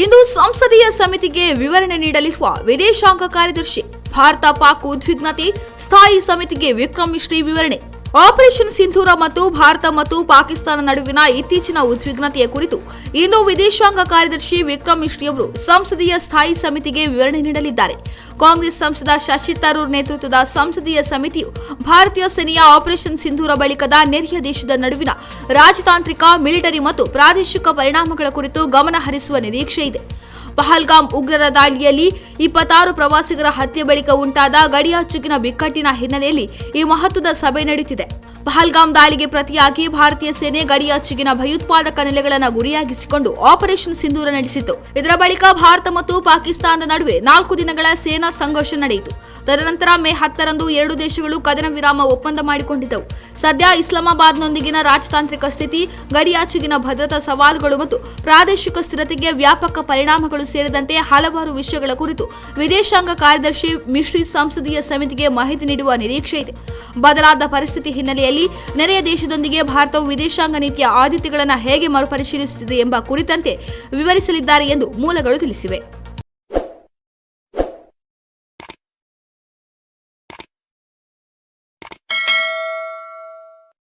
ಇಂದು ಸಂಸದೀಯ ಸಮಿತಿಗೆ ವಿವರಣೆ ನೀಡಲಿರುವ ವಿದೇಶಾಂಗ ಕಾರ್ಯದರ್ಶಿ ಭಾರತ ಪಾಕ್ ಉದ್ವಿಗ್ನತೆ, ಸ್ಥಾಯಿ ಸಮಿತಿಗೆ ವಿಕ್ರಮ್ ಮಿಶ್ರಿ ವಿವರಣೆ. ಆಪರೇಷನ್ ಸಿಂಧೂರ ಮತ್ತು ಭಾರತ ಮತ್ತು ಪಾಕಿಸ್ತಾನ ನಡುವಿನ ಇತ್ತೀಚಿನ ಉದ್ವಿಗ್ನತೆಯ ಕುರಿತು ಇಂದು ವಿದೇಶಾಂಗ ಕಾರ್ಯದರ್ಶಿ ವಿಕ್ರಮ್ ಮಿಶ್ರಿ ಅವರು ಸಂಸದೀಯ ಸ್ಥಾಯಿ ಸಮಿತಿಗೆ ವಿವರಣೆ ನೀಡಲಿದ್ದಾರೆ. ಕಾಂಗ್ರೆಸ್ ಸಂಸದ ಶಶಿ ತರೂರ್ ನೇತೃತ್ವದ ಸಂಸದೀಯ ಸಮಿತಿಯು ಭಾರತೀಯ ಸೇನೆಯ ಆಪರೇಷನ್ ಸಿಂಧೂರ ಬಳಿಕದ ನೆರೆಯ ದೇಶದ ನಡುವಿನ ರಾಜತಾಂತ್ರಿಕ, ಮಿಲಿಟರಿ ಮತ್ತು ಪ್ರಾದೇಶಿಕ ಪರಿಣಾಮಗಳ ಕುರಿತು ಗಮನ ಹರಿಸುವ ನಿರೀಕ್ಷೆ ಇದೆ. ಪಹಲ್ಗಾಮ್ ಉಗ್ರರ ದಾಳಿಯಲ್ಲಿ ಇಪ್ಪತ್ತಾರು ಪ್ರವಾಸಿಗರ ಹತ್ಯೆ ಬಳಿಕ ಉಂಟಾದ ಗಡಿಯಾಚುಗಿನ ಬಿಕ್ಕಟ್ಟಿನ ಹಿನ್ನೆಲೆಯಲ್ಲಿ ಈ ಮಹತ್ವದ ಸಭೆ ನಡೆಯುತ್ತಿದೆ ಪಹಲ್ಗಾಮ್ ದಾಳಿಗೆ ಪ್ರತಿಯಾಗಿ ಭಾರತೀಯ ಸೇನೆ ಗಡಿಯಾಚೆಗಿನ ಭಯೋತ್ಪಾದಕ ನೆಲೆಗಳನ್ನು ಗುರಿಯಾಗಿಸಿಕೊಂಡು ಆಪರೇಷನ್ ಸಿಂಧೂರ ನಡೆಸಿತು ಇದರ ಬಳಿಕ ಭಾರತ ಮತ್ತು ಪಾಕಿಸ್ತಾನದ ನಡುವೆ ನಾಲ್ಕು ದಿನಗಳ ಸೇನಾ ಸಂಘರ್ಷ ನಡೆಯಿತು. ತದನಂತರ ಮೇ ಹತ್ತರಂದು ಎರಡು ದೇಶಗಳು ಕದನ ವಿರಾಮ ಒಪ್ಪಂದ ಮಾಡಿಕೊಂಡಿದ್ದವು. ಸದ್ಯ ಇಸ್ಲಾಮಾಬಾದ್ನೊಂದಿಗಿನ ರಾಜತಾಂತ್ರಿಕ ಸ್ಥಿತಿ ಗಡಿಯಾಚೆಗಿನ ಭದ್ರತಾ ಸವಾಲುಗಳು ಮತ್ತು ಪ್ರಾದೇಶಿಕ ಸ್ಥಿರತೆಗೆ ವ್ಯಾಪಕ ಪರಿಣಾಮಗಳು ಸೇರಿದಂತೆ ಹಲವಾರು ವಿಷಯಗಳ ಕುರಿತು ವಿದೇಶಾಂಗ ಕಾರ್ಯದರ್ಶಿ ಮಿಶ್ರಿ ಸಂಸದೀಯ ಸಮಿತಿಗೆ ಮಾಹಿತಿ ನೀಡುವ ನಿರೀಕ್ಷೆ ಇದೆ. ಬದಲಾದ ಪರಿಸ್ಥಿತಿ ಹಿನ್ನೆಲೆಯಲ್ಲಿ ನೆರೆಯ ದೇಶದೊಂದಿಗೆ ಭಾರತವು ವಿದೇಶಾಂಗ ನೀತಿಯ ಆದ್ಯತೆಗಳನ್ನು ಹೇಗೆ ಮರುಪರಿಶೀಲಿಸುತ್ತಿದೆ ಎಂಬ ಕುರಿತಂತೆ ವಿವರಿಸಲಿದ್ದಾರೆ ಎಂದು ಮೂಲಗಳು ತಿಳಿಸಿವೆ.